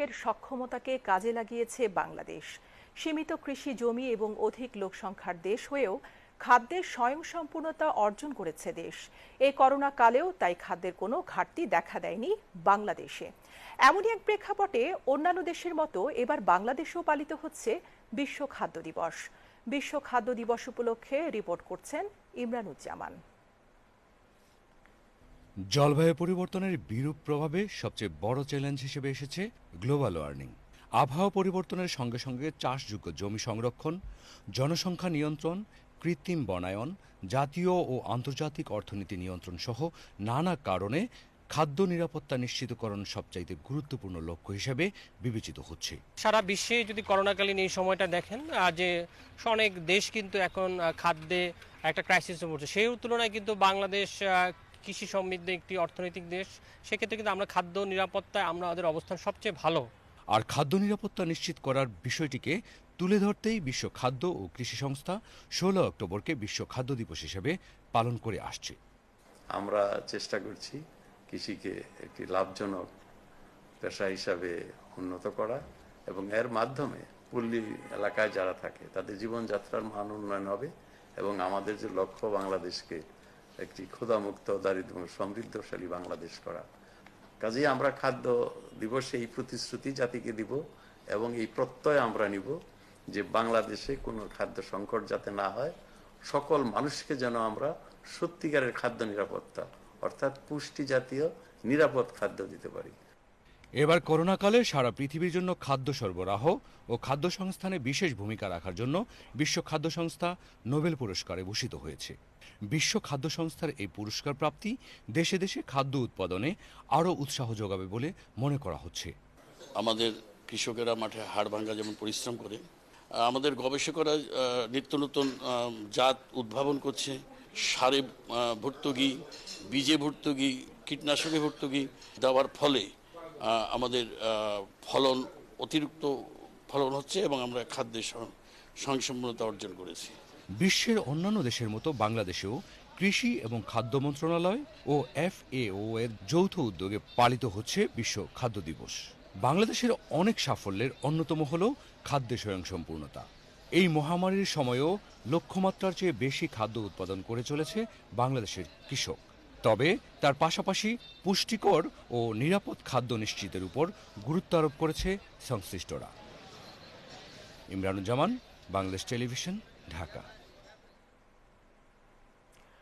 কৃষকের সক্ষমতাকে কাজে লাগিয়েছে বাংলাদেশ। সীমিত কৃষি জমি এবং অধিক লোকসংখ্যার দেশ হয়েও খাদ্যের স্বয়ংসম্পূর্ণতা অর্জন করেছে দেশ। এই করোনা কালেও তাই খাদ্যের কোনো ঘাটতি দেখা দেয়নি বাংলাদেশে। এমনই এক প্রেক্ষাপটে অন্যান্য দেশের মতো এবার বাংলাদেশেও পালিত হচ্ছে বিশ্ব খাদ্য দিবস। বিশ্ব খাদ্য দিবস উপলক্ষে রিপোর্ট করছেন ইমরানুজ্জামান। জলবায়ু পরিবর্তনের বিরূপ প্রভাবে সবচেয়ে বড় চ্যালেঞ্জ হিসেবে এসেছে গ্লোবাল ওয়ার্মিং। আবহাওয়া পরিবর্তনের সঙ্গে সঙ্গে চাষযোগ্য জমি সংরক্ষণ, জনসংখ্যা নিয়ন্ত্রণ, কৃত্রিম বনায়ন, জাতীয় ও আন্তর্জাতিক অর্থনীতি নিয়ন্ত্রণ সহ নানা কারণে খাদ্য নিরাপত্তা নিশ্চিতকরণ সবচাইতে গুরুত্বপূর্ণ লক্ষ্য হিসেবে বিবেচিত হচ্ছে। সারা বিশ্বে যদি করোনাকালীন এই সময়টা দেখেন যে অনেক দেশ কিন্তু এখন খাদ্যে একটা ক্রাইসিসে পড়ছে। সেই তুলনায় কিন্তু বাংলাদেশ কৃষি সমৃদ্ধ একটি অর্থনৈতিক দেশ সেক্ষেত্রে কিন্তু আমরা খাদ্য নিরাপত্তায় আমরা আমাদের অবস্থান সবচেয়ে ভালো। আর খাদ্য নিরাপত্তা নিশ্চিত করার বিষয়টিকে তুলে ধরতেই বিশ্ব খাদ্য ও কৃষি সংস্থা ষোলো অক্টোবরকে বিশ্ব খাদ্য দিবস হিসেবে পালন করে আসছে। আমরা চেষ্টা করছি কৃষিকে একটি লাভজনক পেশা হিসাবে উন্নত করা এবং এর মাধ্যমে পল্লী এলাকায় যারা থাকে তাদের জীবনযাত্রার মান উন্নয়ন হবে এবং আমাদের যে লক্ষ্য বাংলাদেশকে একটি ক্ষুধামুক্ত দারিদ্র সমৃদ্ধশালী বাংলাদেশ করা। কাজেই আমরা খাদ্য দিবসে এই প্রতিশ্রুতি জাতিকে দিব এবং এই প্রত্যয় আমরা নিব যে বাংলাদেশে কোনো খাদ্য সংকট যাতে না হয়, সকল মানুষকে যেন আমরা সত্যিকারের খাদ্য নিরাপত্তা অর্থাৎ পুষ্টি জাতীয় নিরাপদ খাদ্য দিতে পারি। এবার করোনাকালে সারা পৃথিবীর জন্য খাদ্য সরবরাহ ও খাদ্য সংস্থানে বিশেষ ভূমিকা রাখার জন্য বিশ্ব খাদ্য সংস্থা নোবেল পুরস্কারে ভূষিত হয়েছে। বিশ্ব খাদ্য সংস্থার এই পুরস্কার প্রাপ্তি দেশে দেশে খাদ্য উৎপাদনে আরও উৎসাহ যোগাবে বলে মনে করা হচ্ছে। আমাদের কৃষকেরা মাঠে হাড় ভাঙ্গা যেমন পরিশ্রম করে আমাদের গবেষকরা নিত্য নতুন জাত উদ্ভাবন করছে। সারে ভর্তুকি, বীজে ভর্তুকি, কীটনাশকে ভর্তুকি দেওয়ার ফলে আমাদের ফলন, অতিরিক্ত ফলন হচ্ছে এবং আমরা খাদ্যের স্বয়ংসম্পূর্ণতা অর্জন করেছি। বিশ্বের অন্যান্য দেশের মতো বাংলাদেশেও কৃষি এবং খাদ্য মন্ত্রণালয় ও এফএও এর যৌথ উদ্যোগে পালিত হচ্ছে বিশ্ব খাদ্য দিবস। বাংলাদেশের অনেক সাফল্যের অন্যতম হল খাদ্যে স্বয়ংসম্পূর্ণতা। এই মহামারীর সময়েও লক্ষ্যমাত্রার চেয়ে বেশি খাদ্য উৎপাদন করে চলেছে বাংলাদেশের কৃষক। তবে তার পাশাপাশি পুষ্টিকর ও নিরাপদ খাদ্য নিশ্চিতের উপর গুরুত্ব আরোপ করেছে সংশ্লিষ্টরা। ইমরানুজ্জামান, বাংলাদেশ টেলিভিশন, ঢাকা।